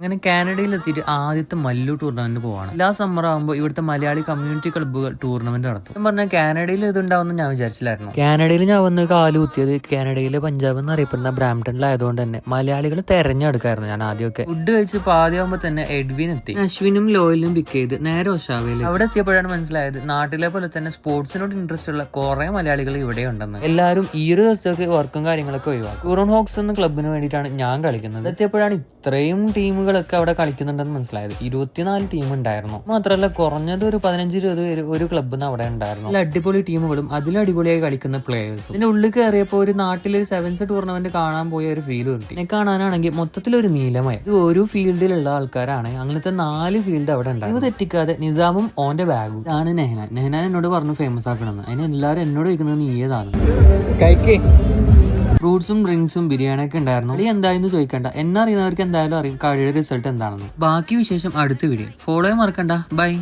അങ്ങനെ കാനഡയിൽ എത്തിയിട്ട് ആദ്യത്തെ മല്ലു ടൂർണമെന്റ് പോവാണ്. എല്ലാ സമ്മർ ആകുമ്പോൾ ഇവിടുത്തെ മലയാളി കമ്മ്യൂണിറ്റി ക്ലബ്ബുകൾ ടൂർണമെന്റ് നടത്തും. ഞാൻ പറഞ്ഞ കാനഡയിൽ ഇത് ഉണ്ടാവുമെന്ന് ഞാൻ വിചാരിച്ചില്ലായിരുന്നു. കാനഡയിൽ ഞാൻ വന്ന് കാൽ കുത്തിയത് കാനഡയിലെ പഞ്ചാബ് എന്ന് അറിയപ്പെടുന്ന ബ്രാംപ്ടണിലായതുകൊണ്ട് തന്നെ മലയാളികൾ തെരഞ്ഞെടുക്കായിരുന്നു ഞാൻ ആദ്യമൊക്കെ. ഫുഡ് കഴിച്ച് ആദ്യമാകുമ്പോൾ തന്നെ എഡ്വിൻ എത്തി. അശ്വിനും ലോയലും പിക്ക് ചെയ്ത് നേരെ ഒഷാവയിൽ അവിടെ എത്തിയപ്പോഴാണ് മനസ്സിലായത് നാട്ടിലെ പോലെ തന്നെ സ്പോർട്സിനോട് ഇൻട്രസ്റ്റ് ഉള്ള കുറെ മലയാളികൾ ഇവിടെ ഉണ്ടെന്ന്. എല്ലാവരും ഈ ഒരു ദിവസമൊക്കെ വർക്കും കാര്യങ്ങളൊക്കെ ഒഴിവാക്കും. ഹോക്സ് എന്ന ക്ലബിന് വേണ്ടിയിട്ടാണ് ഞാൻ കളിക്കുന്നത്. എത്തിയപ്പോഴാണ് ഇത്രയും ടീമുകളൊക്കെ അവിടെ കളിക്കുന്നുണ്ടെന്ന് മനസ്സിലായത്. ഇരുപത്തിനാല് ടീം ഉണ്ടായിരുന്നു. മാത്രമല്ല കുറഞ്ഞത് ഒരു പതിനഞ്ച് ഇരുപത് പേര് ഒരു ക്ലബ്ബിൽ അവിടെ ഉണ്ടായിരുന്നു. നല്ല അടിപൊളി ടീമുകളും അതിലും അടിപൊളിയായി കളിക്കുന്ന പ്ലേയേഴ്സും ഇതിന്റെ ഉള്ളിൽ കയറിയപ്പോൾ ഒരു നാട്ടിൽ ഒരു സെവൻസ് ടൂർണമെന്റ് കാണാൻ പോയ ഒരു ഫീൽ കിട്ടി. എന്നെ കാണാനാണെങ്കിൽ മൊത്തത്തിൽ ഒരു നീലമയം. ഇത് ഒരു ഫീൽഡിലുള്ള ആൾക്കാരാണ്. അങ്ങനത്തെ നാല് ഫീൽഡ് അവിടെ ഉണ്ടായിരുന്നു. ഇത് തെറ്റിക്കാതെ നിസാമും ഓന്റെ ബാഗും ആണ് നെഹനാൻ. നെഹനാൻ എന്നോട് പറഞ്ഞു ഫേമസ് ആക്കണമെന്ന്. അതിന് എല്ലാവരും എന്നോട് ചോദിക്കുന്നത് നീ ഏതാണ്? ഫ്രൂട്ട്സും ഡ്രിങ്ക്സും ബിരിയാണി ഒക്കെ ഉണ്ടായിരുന്നു. അടി എന്തായെന്ന് ചോദിക്കണ്ട. എന്നെ അറിയുന്നവർക്ക് എന്തായാലും അറിയും. കഴിയുടെ റിസൾട്ട് എന്താണെന്ന്. ബാക്കി വിശേഷം അടുത്ത വീഡിയോ ഫോളോ മറക്കണ്ട. ബൈ.